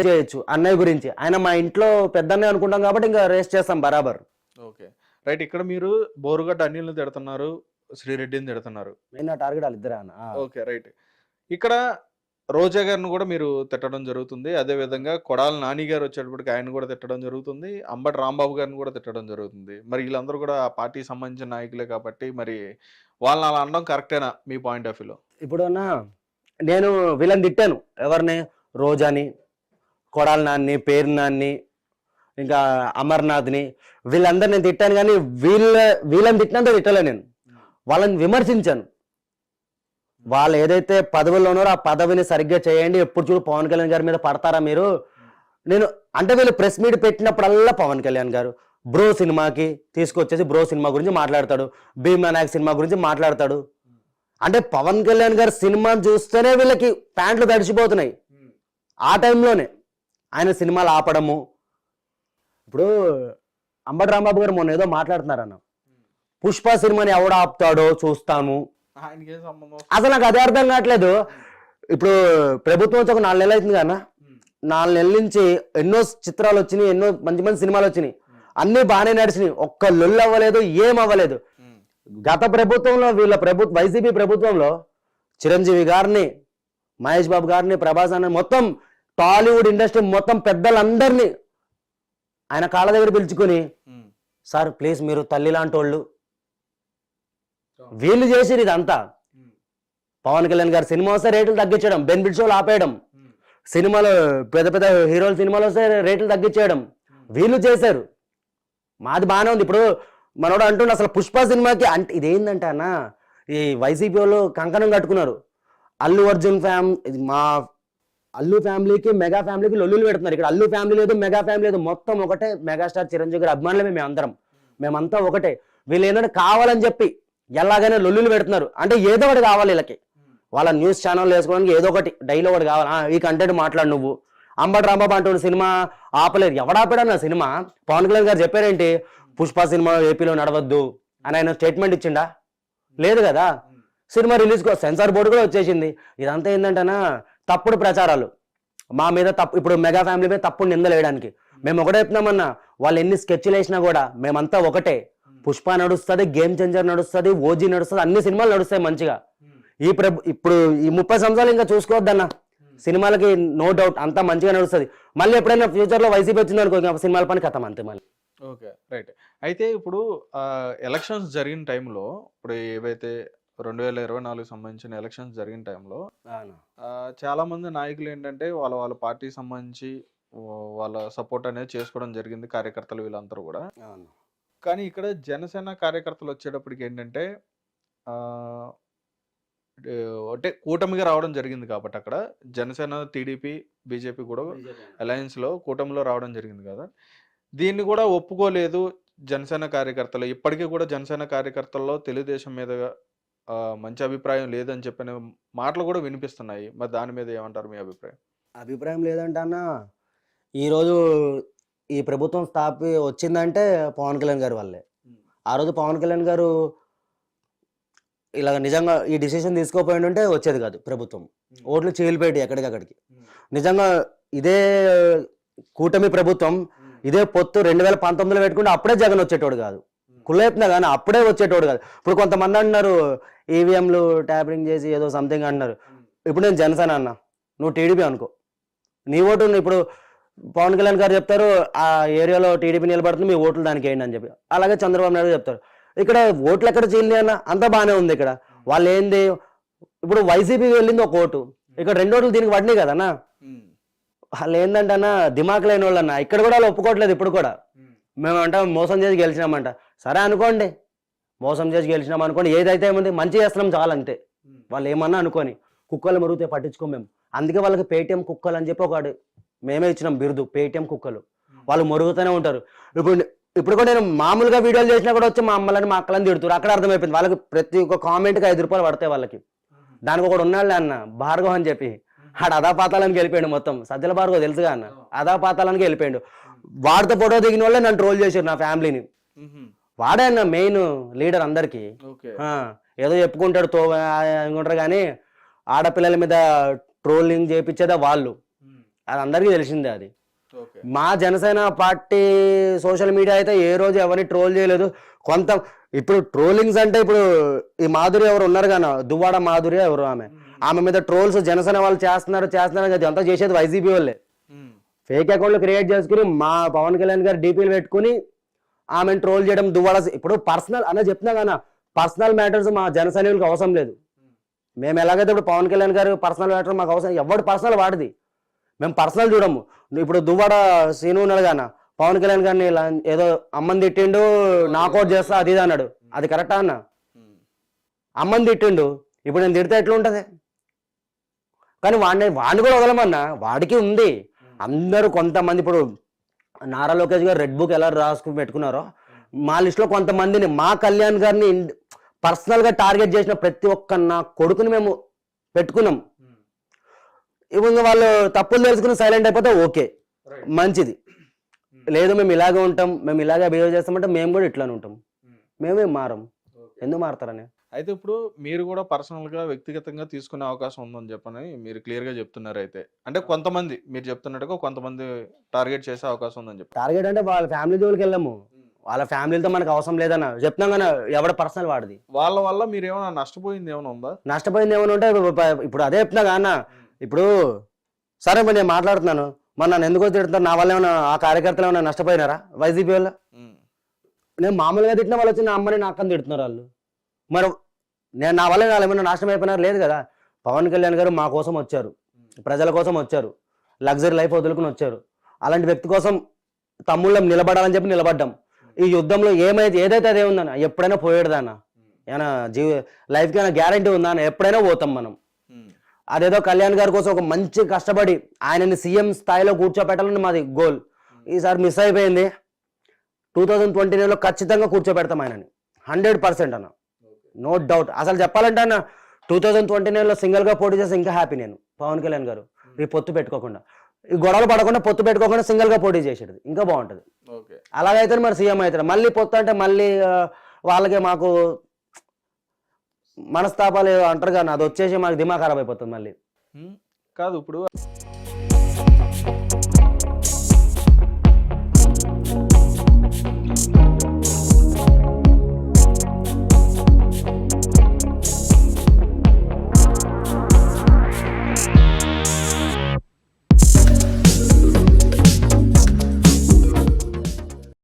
చేయొచ్చు అన్నయ్య గురించి. ఆయన మా ఇంట్లో పెద్దన్నయ్య అనుకుంటాం కాబట్టి ఇంకా రేస్ చేస్తాం బరాబర్. ఓకే. రైట్ ఇక్కడ మీరు బోరుగడ్డ అనిల్ని తిడుతున్నారు శ్రీరెడ్డిని తిడుతున్నారు. మెయిన్ నా టార్గెట్ వాళ్ళిద్దరే అన్న ఆ. Okay right. ఇక్కడ రోజా గారిని కూడా మీరు తిట్టడం జరుగుతుంది. అదే విధంగా కొడాల నాని గారు వచ్చేటప్పటికి ఆయన కూడా తిట్టడం జరుగుతుంది. అంబటి రాంబాబు గారిని కూడా తిట్టడం జరుగుతుంది. మరి వీళ్ళందరూ కూడా ఆ పార్టీకి సంబంధించిన నాయకులే కాబట్టి మరి వాళ్ళని అలా అనడం కరెక్టేనా మీ పాయింట్ ఆఫ్ వ్యూలో ఇప్పుడు అన్న నేను వీళ్ళని తిట్టాను. ఎవరిని? రోజాని కొడాల నాన్ని పేరు నాన్ని ఇంకా అమర్నాథ్ని వీళ్ళందరిని నేను తిట్టాను కానీ వీళ్ళ వీళ్ళని తిట్టినంత తిట్టలే నేను. వాళ్ళని విమర్శించాను. వాళ్ళు ఏదైతే పదవుల్లో ఉన్నారో ఆ పదవిని సరిగ్గా చేయండి. ఎప్పుడు చూడు పవన్ కళ్యాణ్ గారి మీద పడతారా మీరు? నేను అంటే వీళ్ళు ప్రెస్ మీట్ పెట్టినప్పుడల్లా పవన్ కళ్యాణ్ గారు బ్రో సినిమాకి తీసుకొచ్చేసి బ్రో సినిమా గురించి మాట్లాడతాడు. భీమా నాయక్ సినిమా గురించి మాట్లాడతాడు. అంటే పవన్ కళ్యాణ్ గారు సినిమాని చూస్తేనే వీళ్ళకి ప్యాంట్లు తడిచిపోతున్నాయి ఆ టైంలోనే. ఆయన సినిమాలు ఆపడము. ఇప్పుడు అంబటి రాంబాబు గారు మొన్న ఏదో మాట్లాడుతున్నారన్న. పుష్ప సినిమాని ఎవడు ఆపుతాడో చూస్తాము అసలు నాకు అదే అర్థం కావట్లేదు. ఇప్పుడు ప్రభుత్వం వచ్చి ఒక నాలుగు నెలలు అవుతుంది కదా నాలుగు నెలల నుంచి ఎన్నో చిత్రాలు వచ్చినాయి ఎన్నో మంచి మంచి సినిమాలు వచ్చినాయి. అన్ని బాగానే నడిచినాయి. ఒక్క లొల్లు అవ్వలేదు ఏం అవ్వలేదు. గత ప్రభుత్వంలో వీళ్ళ ప్రభుత్వ వైసీపీ ప్రభుత్వంలో చిరంజీవి గారిని మహేష్ బాబు గారిని ప్రభాస్ అన్న మొత్తం టాలీవుడ్ ఇండస్ట్రీ మొత్తం పెద్దలందరినీ ఆయన కాళ్ళ దగ్గర పిలుచుకొని సార్ ప్లీజ్ మీరు తల్లి లాంటి వాళ్ళు వీళ్ళు చేసిరు ఇదంతా. పవన్ కళ్యాణ్ గారు సినిమా వస్తే రేట్లు తగ్గించడం బెనిఫిట్ షోలు ఆపేయడం సినిమాలు పెద్ద పెద్ద హీరోల సినిమాలు వస్తే రేట్లు తగ్గించేయడం వీళ్ళు చేశారు. మాది బాగానే ఉంది. ఇప్పుడు మనోడు అంటుండే అసలు పుష్ప సినిమాకి అంటే ఇదేంటంటే అన్న ఈ వైసీపీ వాళ్ళు కంకణం కట్టుకున్నారు. అల్లు అర్జున్ ఫ్యామ్ ఇది మా అల్లు ఫ్యామిలీకి మెగా ఫ్యామిలీకి లొల్లులు పెడుతున్నారు. ఇక్కడ అల్లు ఫ్యామిలీ లేదు మెగా ఫ్యామిలీ లేదు. మొత్తం ఒకటే మెగాస్టార్ చిరంజీవి గారి అభిమానులమే మేము అందరం మేమంతా ఒకటే. వీళ్ళు ఏంటంటే కావాలని చెప్పి ఎలాగైనా లొల్లులు పెడుతున్నారు. అంటే ఏదో ఒకటి కావాలి వీళ్ళకి. వాళ్ళ న్యూస్ ఛానల్ వేసుకోవడానికి ఏదో ఒకటి డైలీ ఒకటి కావాలి. ఈ కంటెంట్ మాట్లాడు నువ్వు. అంబటి రాంబాబు అంటున్న సినిమా ఆపలేదు. ఎవడాపాడన్న సినిమా? పవన్ కళ్యాణ్ గారు చెప్పారేంటి? పుష్ప సినిమా ఏపీలో నడవద్దు అని ఆయన స్టేట్మెంట్ ఇచ్చిండా? లేదు కదా. సినిమా రిలీజ్ సెన్సార్ బోర్డు కూడా వచ్చేసింది. ఇదంతా ఏంటంటేనా తప్పుడు ప్రచారాలు. మా మీద తప్పు ఇప్పుడు మెగా ఫ్యామిలీ మీద తప్పుడు నిందలు వేయడానికి మేము ఒకటే చెప్తున్నామన్నా వాళ్ళు ఎన్ని స్కెచ్లు వేసినా కూడా మేమంతా ఒకటే. పుష్ప నడుస్తుంది గేమ్ చేంజర్ నడుస్తుంది ఓజీ నడుస్తుంది అన్ని సినిమాలు నడుస్తాయి మంచిగా. ఈ ప్రభు ఇప్పుడు ఈ ముప్పై సంవత్సరాలు ఇంకా చూసుకోవద్దన్న. సినిమాలకి నో డౌట్ అంతా మంచిగా నడుస్తుంది. మళ్ళీ ఎప్పుడైనా ఫ్యూచర్లో వైసీపీ వచ్చింది అనుకో సినిమాల పని కథం అంతే మళ్ళీ. Okay right. అయితే ఇప్పుడు ఎలక్షన్స్ జరిగిన టైంలో ఇప్పుడు ఏవైతే రెండు వేల ఇరవై నాలుగు సంబంధించిన ఎలక్షన్స్ జరిగిన టైంలో ఆ, చాలా మంది నాయకులు ఏంటంటే వాళ్ళ వాళ్ళ పార్టీకి సంబంధించి వాళ్ళ సపోర్ట్ అనేది చేసుకోవడం జరిగింది కార్యకర్తలు వీళ్ళందరూ కూడా. కానీ ఇక్కడ జనసేన కార్యకర్తలు వచ్చేటప్పటికి ఏంటంటే అంటే కూటమిగా రావడం జరిగింది కాబట్టి అక్కడ జనసేన టీడీపీ బీజేపీ కూడా alliance లో కూటమిలో రావడం జరిగింది కదా. దీన్ని కూడా ఒప్పుకోలేదు జనసేన కార్యకర్తలు. ఇప్పటికీ కూడా జనసేన కార్యకర్తల్లో తెలుగుదేశం మీద మంచి అభిప్రాయం లేదని చెప్పిన మాటలు కూడా వినిపిస్తున్నాయి. మరి దాని మీద ఏమంటారు మీ అభిప్రాయం? అభిప్రాయం లేదంటే అన్న ఈరోజు ఈ ప్రభుత్వం స్థాపి వచ్చిందంటే పవన్ కళ్యాణ్ గారి వల్లే. ఆ రోజు పవన్ కళ్యాణ్ గారు ఇలాగ నిజంగా ఈ డిసిషన్ తీసుకోపోయి ఉంటే వచ్చేది కాదు ప్రభుత్వం. ఓట్లు చీలిపోయేటి ఎక్కడికక్కడికి. నిజంగా ఇదే కూటమి ప్రభుత్వం ఇదే పొత్తు రెండు వేల పంతొమ్మిదిలో పెట్టుకుంటే అప్పుడే జగన్ వచ్చేటోడు కాదు. కులెత్తున్నా కానీ అప్పుడే వచ్చేటోడు కాదు. ఇప్పుడు కొంతమంది అంటున్నారు ఈవీఎంలు ట్యాపరింగ్ చేసి ఏదో సంథింగ్ అంటున్నారు. ఇప్పుడు నేను జనసేన అన్న. నువ్వు టీడీపీ అనుకో. నీ ఓటు ఇప్పుడు పవన్ కళ్యాణ్ గారు చెప్తారు ఆ ఏరియాలో టీడీపీ నిలబడుతుంది మీ ఓట్లు దానికి వేయండి అని చెప్పి. అలాగే చంద్రబాబు నాయుడు చెప్తారు. ఇక్కడ ఓట్లు ఎక్కడ చీలి అన్న? అంతా బాగానే ఉంది ఇక్కడ. వాళ్ళు ఏంది ఇప్పుడు వైసీపీకి వెళ్ళింది ఒక ఓటు. ఇక్కడ రెండు ఓట్లు దీనికి పడినాయి కదన్నా? వాళ్ళు ఏంటంటే అన్న దిమాక్ లేని వాళ్ళు అన్న ఇక్కడ కూడా వాళ్ళు ఒప్పుకోవట్లేదు ఇప్పుడు కూడా. మేము అంటాం మోసం చేసి గెలిచినామంట. సరే అనుకోండి. మోసం చేసి గెలిచినాం అనుకోండి. ఏదైతే ఏముంది మంచి చేస్తున్నాం చాలు అంతే. వాళ్ళు ఏమన్నా అనుకోని కుక్కలు మరుగుతే పట్టించుకోం మేము. అందుకే వాళ్ళకి పేటిఎం కుక్కలు అని చెప్పి ఒకటి మేమే ఇచ్చినాం బిరుదు పేటిఎం కుక్కలు. వాళ్ళు మరుగుతూనే ఉంటారు. ఇప్పుడు ఇప్పుడు కూడా నేను మామూలుగా వీడియోలు చేసినా కూడా వచ్చి మా అమ్మలని మా అక్కలని తిడుతారు. అక్కడ అర్థమైపోయింది. వాళ్ళకి ప్రతి ఒక్క కామెంట్కి ఐదు రూపాయలు పడతాయి వాళ్ళకి. దానికి ఒకడు ఉన్నాడులే అన్న భార్గవ్ అని చెప్పి. ఆడ అదాపాతాలని వెళ్ళిపోయాడు మొత్తం. సజ్జల భార్గవ్ తెలుసుగా అన్న. అదాపాతాలని వెళ్ళిపోయాడు. వాడితో ఫోటో దిగిన వాళ్ళే నన్ను ట్రోల్ చేశారు నా ఫ్యామిలీని. వాడే అన్న మెయిన్ లీడర్ అందరికి. ఏదో చెప్పుకుంటాడు తో అనుకుంటారు కానీ ఆడపిల్లల మీద ట్రోలింగ్ చేపించేదే వాళ్ళు. అది అందరికీ తెలిసిందే అది. మా జనసేన పార్టీ సోషల్ మీడియా అయితే ఏ రోజు ఎవరిని ట్రోల్ చేయలేదు. కొంత ఇప్పుడు ట్రోలింగ్స్ అంటే ఇప్పుడు ఈ మాధురి ఎవరు ఉన్నారు కానీ దువ్వాడ మాధురి ఎవరు ఆమె? ఆమె మీద ట్రోల్స్ జనసేన వాళ్ళు చేస్తున్నారు చేస్తున్నారు అది అంతా చేసేది వైసీపీ వాళ్ళే. ఫేక్ అకౌంట్లు క్రియేట్ చేసుకుని మా పవన్ కళ్యాణ్ గారు డీపీలు పెట్టుకుని ఆమెను ట్రోల్ చేయడం దువ్వాడ ఇప్పుడు పర్సనల్ అన్న చెప్తున్నా కానీ పర్సనల్ మ్యాటర్స్ మా జన సైనికులకు అవసరం లేదు. మేము ఎలాగైతే ఇప్పుడు పవన్ కళ్యాణ్ గారు పర్సనల్ మ్యాటర్ మాకు అవసరం ఎవడు పర్సనల్ వాడిది? మేము పర్సనల్ చూడము. ఇప్పుడు దువ్వాడ సీను ఉన్నాడు గాన పవన్ కళ్యాణ్ గారిని ఏదో అమ్మని తిట్టిండు నాకౌట్ చేస్తా అది ఇది అన్నాడు. అది కరెక్టా అన్న? అమ్మని తిట్టిండు ఇప్పుడు నేను తిడితే ఎట్లా ఉంటుంది కానీ వాడిని వాడిని కూడా వదలమన్నా వాడికి ఉంది. అందరూ కొంతమంది ఇప్పుడు నారా లోకేష్ గారు రెడ్ బుక్ ఎలా రాసుకుని పెట్టుకున్నారో మా లిస్టులో కొంతమందిని మా కళ్యాణ్ గారిని పర్సనల్గా టార్గెట్ చేసిన ప్రతి ఒక్క నా కొడుకుని మేము పెట్టుకున్నాం. ఇప్పుడు వాళ్ళు తప్పులు తెలుసుకుని సైలెంట్ అయిపోతే ఓకే మంచిది. లేదు మేము ఇలాగే ఉంటాం మేము ఇలాగే బిహేవ్ చేస్తామంటే మేము కూడా ఇట్లానే ఉంటాం. మేమేం మారం. ఎందుకు మారతారని? అయితే ఇప్పుడు మీరు కూడా పర్సనల్గా వ్యక్తిగతంగా తీసుకునే అవకాశం ఉందని చెప్పని మీరు క్లియర్గా చెప్తున్నారు అయితే. అంటే కొంతమంది మీరు చెప్తున్నట్టుగా కొంతమంది టార్గెట్ చేసే అవకాశం ఉందని చెప్పి. టార్గెట్ అంటే వాళ్ళ ఫ్యామిలీ జోలికి వెళ్ళాము. వాళ్ళ ఫ్యామిలీతో మనకు అవసరం లేదన్న. చెప్తున్నాం కానీ ఎవడ పర్సనల్ వాడిది. వాళ్ళ వల్ల మీరు ఏమైనా నష్టపోయింది ఏమైనా ఉందా? నష్టపోయింది ఏమైనా ఉంటే ఇప్పుడు- అదే చెప్తున్నా కాన్న ఇప్పుడు సరే మరి నేను మాట్లాడుతున్నాను. మరి నన్ను ఎందుకో తిడుతున్నారు? నా వల్ల ఏమైనా ఆ కార్యకర్తలు ఏమైనా నష్టపోయినారా? వైసీపీ వల్ల. నేను మామూలుగా తిట్టిన వాళ్ళు వచ్చి నా అమ్మని నా అక్కని తిడుతున్నారు వాళ్ళు. మరి నేను నా వల్ల వాళ్ళు ఏమైనా నాశనం అయిపోయినారు? లేదు కదా. పవన్ కళ్యాణ్ గారు మా కోసం వచ్చారు. ప్రజల కోసం వచ్చారు. లగ్జరీ లైఫ్ వదులుకుని వచ్చారు. అలాంటి వ్యక్తి కోసం తమ్ముళ్ళం నిలబడాలని చెప్పి నిలబడ్డాం. ఈ యుద్ధంలో ఏమైతే ఏదైతే అదే ఉందన్న ఎప్పుడైనా పోయేడుదన్న ఏమైనా జీవ లైఫ్కి ఏమైనా గ్యారంటీ ఉందా ఎప్పుడైనా పోతాం మనం. అదేదో కళ్యాణ్ గారి కోసం ఒక మంచి కష్టపడి ఆయనని సీఎం స్థాయిలో కూర్చోపెట్టాలని మాది గోల్. ఈసారి మిస్ అయిపోయింది. టూ థౌజండ్ ట్వంటీ నైన్లో ఖచ్చితంగా కూర్చోబెడతాం ఆయనని. హండ్రెడ్ పర్సెంట్ అన్న. నో డౌట్ అసలు చెప్పాలంటే అన్న టూ థౌజండ్ ట్వంటీ నైన్లో సింగిల్గా పోటీ చేస్తే ఇంకా హ్యాపీ నేను పవన్ కళ్యాణ్ గారు. ఈ పొత్తు పెట్టుకోకుండా. ఈ గొడవలు పడకుండా పొత్తు పెట్టుకోకుండా సింగిల్గా పోటీ చేసేది ఇంకా బాగుంటుంది. అలాగైతే మరి సీఎం అవుతారు మళ్ళీ పొత్తు అంటే మళ్ళీ వాళ్ళకి మాకు మనస్తాపాలు అంటారు కానీ అది వచ్చేసి మాకు దిమాగ్ ఖరాబ్ అయిపోతుంది మళ్ళీ. ఉమ్. కాదు ఇప్పుడు